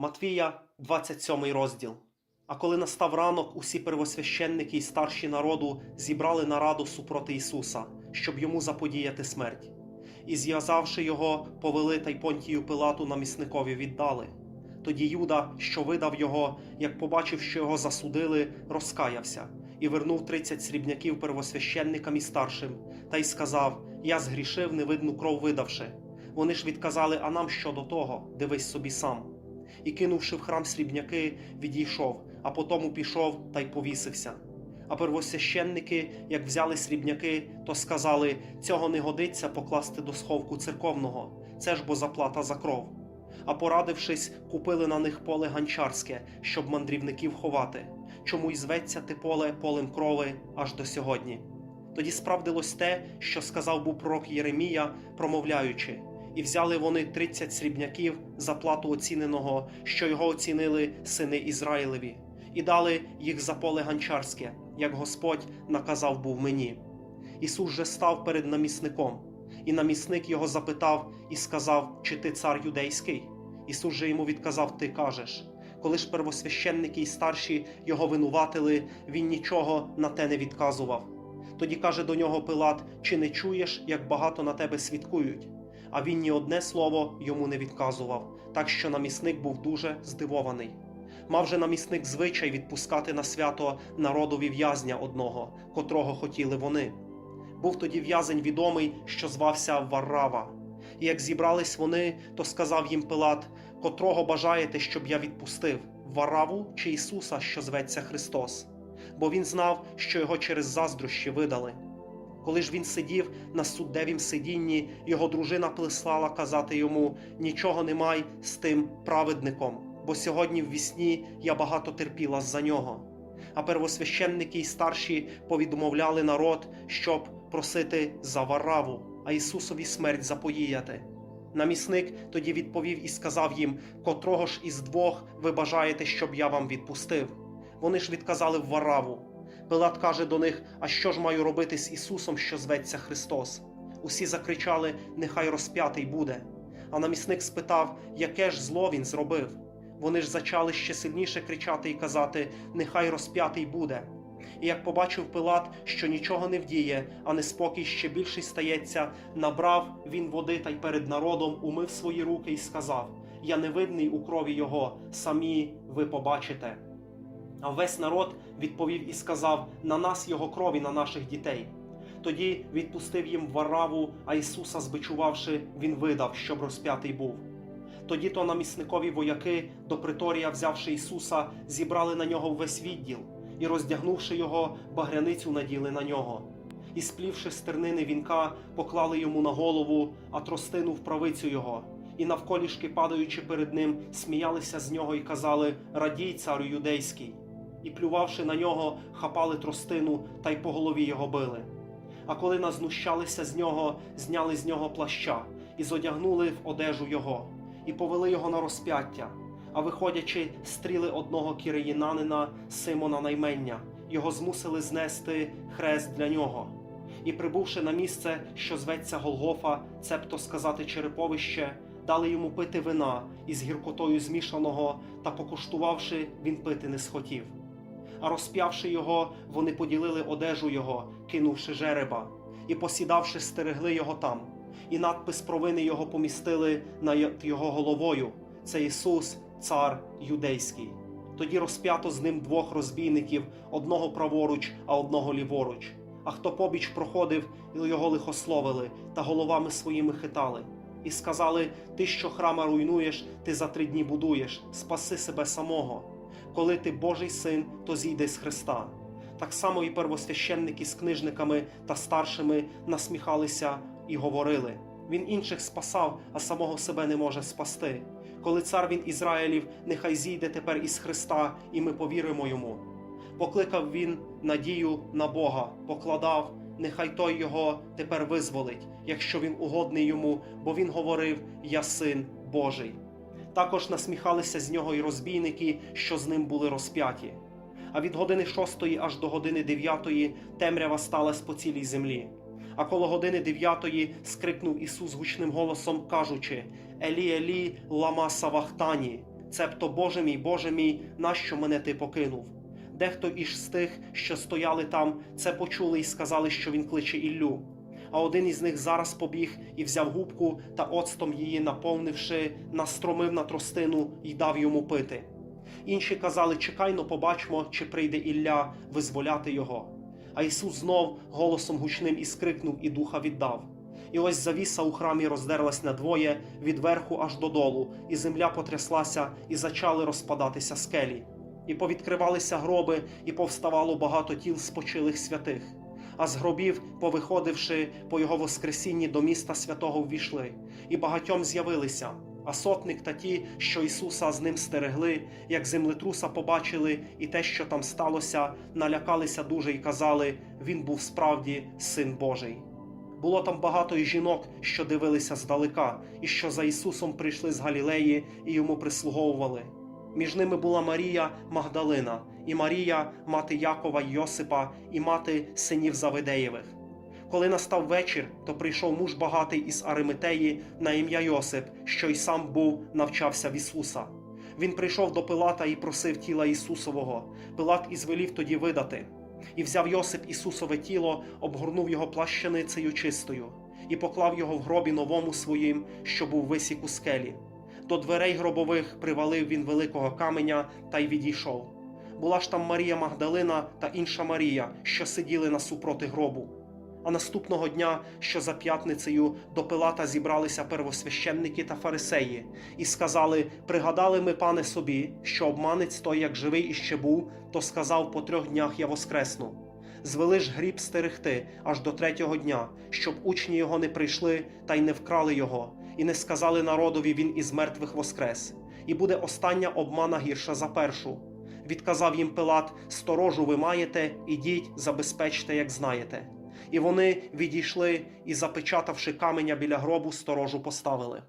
Матвія, 27 розділ. А коли настав ранок, усі первосвященники і старші народу зібрали нараду супроти Ісуса, щоб йому заподіяти смерть. І зв'язавши його, повели та й Понтію Пилату намісникові віддали. Тоді Юда, що видав його, як побачив, що його засудили, розкаявся і вернув тридцять срібняків первосвященникам і старшим, та й сказав: Я згрішив, невидну кров видавши. Вони ж відказали, а нам що до того, дивись собі сам. І кинувши в храм срібняки, відійшов, а потому пішов та й повісився. А первосвященники, як взяли срібняки, то сказали: цього не годиться покласти до сховку церковного, це ж бо заплата за кров. А порадившись, купили на них поле ганчарське, щоб мандрівників ховати. Чому й зветься те поле полем крови аж до сьогодні. Тоді справдилось те, що сказав був пророк Єремія, промовляючи, і взяли вони тридцять срібняків за плату оціненого, що його оцінили сини Ізраїлеві, і дали їх за поле ганчарське, як Господь наказав був мені. Ісус же став перед намісником, і намісник його запитав і сказав: Чи ти цар юдейський? Ісус же йому відказав: Ти кажеш. Коли ж первосвященники й старші його винуватили, він нічого на те не відказував. Тоді каже до нього Пилат: Чи не чуєш, як багато на тебе свідкують? А він ні одне слово йому не відказував, так що намісник був дуже здивований. Мав же намісник звичай відпускати на свято народові в'язня одного, котрого хотіли вони. Був тоді в'язень відомий, що звався Варрава. І як зібрались вони, то сказав їм Пилат, котрого бажаєте, щоб я відпустив Вараву чи Ісуса, що зветься Христос, бо він знав, що його через заздрощі видали. Коли ж він сидів на суддевім сидінні, його дружина прислала казати йому: нічого немай з тим праведником, бо сьогодні в вісні я багато терпіла за нього. А первосвященники й старші повідомовляли народ, щоб просити за Вараву, а Ісусові смерть запоїяти. Намісник тоді відповів і сказав їм, котрого ж із двох ви бажаєте, щоб я вам відпустив. Вони ж відказали в Вараву. Пилат каже до них: А що ж маю робити з Ісусом, що зветься Христос? Усі закричали: Нехай розп'ятий буде. А намісник спитав, яке ж зло він зробив. Вони ж зачали ще сильніше кричати і казати: Нехай розп'ятий буде. І як побачив Пилат, що нічого не вдіє, а неспокій ще більший стається, набрав він води та й перед народом умив свої руки і сказав: Я невидний у крові його, самі ви побачите. А весь народ відповів і сказав: На нас його крові, на наших дітей. Тоді відпустив їм Вараву, а Ісуса, збичувавши, він видав, щоб розп'ятий був. Тоді то намісникові вояки, до приторія, взявши Ісуса, зібрали на нього весь відділ і, роздягнувши його, багряницю наділи на нього. І, сплівши стернини вінка, поклали йому на голову, а тростину в правицю його. І навколішки, падаючи перед ним, сміялися з нього і казали: Радій, царю юдейський. І, плювавши на нього, хапали тростину та й по голові його били. А коли назнущалися з нього, зняли з нього плаща і зодягнули в одежу його, і повели його на розп'яття. А виходячи, стріли одного киреїнанина Симона наймення, його змусили знести хрест для нього. І, прибувши на місце, що зветься Голгофа, цебто сказати череповище, дали йому пити вина із гіркотою змішаного, та покуштувавши, він пити не схотів. А розп'явши його, вони поділили одежу його, кинувши жереба, і посідавши, стерегли його там, і надпис провини його помістили над його головою. Це Ісус, цар юдейський. Тоді розп'ято з ним двох розбійників, одного праворуч, а одного ліворуч. А хто побіч проходив, його лихословили та головами своїми хитали. І сказали: Ти, що храма руйнуєш, ти за три дні будуєш, спаси себе самого. Коли ти Божий син, то зійди з Христа. Так само і первосвященники з книжниками та старшими насміхалися і говорили: Він інших спасав, а самого себе не може спасти. Коли цар він Ізраїлів, нехай зійде тепер із Христа, і ми повіримо йому. Покликав він надію на Бога, покладав, нехай той його тепер визволить, якщо він угодний йому, бо він говорив: Я син Божий. Також насміхалися з нього й розбійники, що з ним були розп'яті. А від години шостої аж до години дев'ятої темрява сталась по цілій землі. А коло години дев'ятої скрикнув Ісус гучним голосом, кажучи: Елі, Елі, лама савахтані, цебто Боже мій, Боже мій, нащо мене ти покинув? Дехто із тих, що стояли там, це почули і сказали, що він кличе Іллю. А один із них зараз побіг і взяв губку та оцтом її, наповнивши, настромив на тростину і дав йому пити. Інші казали: Чекайно, побачмо, чи прийде Ілля визволяти його. А Ісус знов голосом гучним і скрикнув, і духа віддав. І ось завіса у храмі роздерлась надвоє від верху аж додолу, і земля потряслася, і зачали розпадатися скелі. І повідкривалися гроби, і повставало багато тіл спочилих святих. А з гробів, повиходивши по його воскресінні до міста святого ввійшли, і багатьом з'явилися. А сотник та ті, що Ісуса з ним стерегли, як землетруса побачили, і те, що там сталося, налякалися дуже і казали: Він був справді син Божий. Було там багато і жінок, що дивилися здалека, і що за Ісусом прийшли з Галілеї і йому прислуговували. Між ними була Марія Магдалина, і Марія, мати Якова Йосипа, і мати синів Завидеєвих. Коли настав вечір, то прийшов муж багатий із Аримитеї на ім'я Йосип, що й сам був навчався в Ісуса. Він прийшов до Пилата і просив тіла Ісусового. Пилат і звелів тоді видати. І взяв Йосип Ісусове тіло, обгорнув його плащаницею чистою, і поклав його в гробі новому своїм, що був висік у скелі. До дверей гробових привалив він великого каменя та й відійшов. Була ж там Марія Магдалина та інша Марія, що сиділи насупроти гробу. А наступного дня, що за п'ятницею, до Пилата зібралися первосвященники та фарисеї, і сказали: Пригадали ми, пане собі, що обманець той, як живий іще був, то сказав по трьох днях я воскресну. Звели ж гріб стерегти аж до третього дня, щоб учні його не прийшли та й не вкрали його, і не сказали народові він із мертвих воскрес. І буде остання обмана гірша за першу. Відказав їм Пилат: Сторожу ви маєте, ідіть, забезпечте, як знаєте. І вони відійшли і, запечатавши каменя біля гробу, сторожу поставили.